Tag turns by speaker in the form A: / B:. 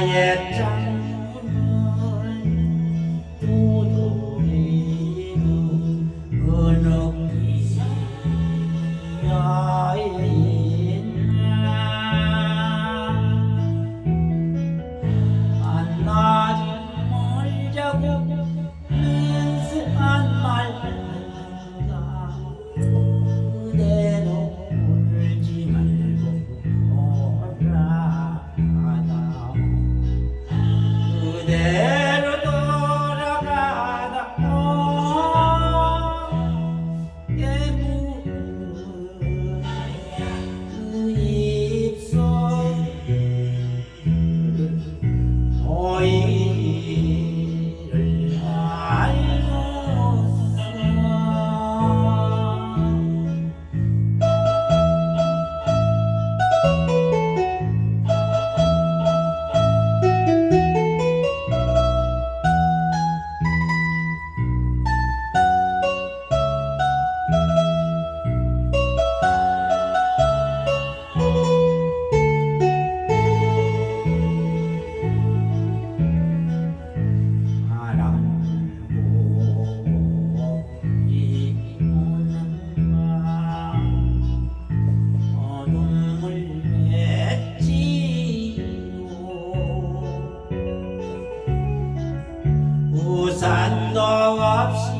A: 나의 짠을 두드리는 어느 기야인가 안나지 멀자고 우산도 없이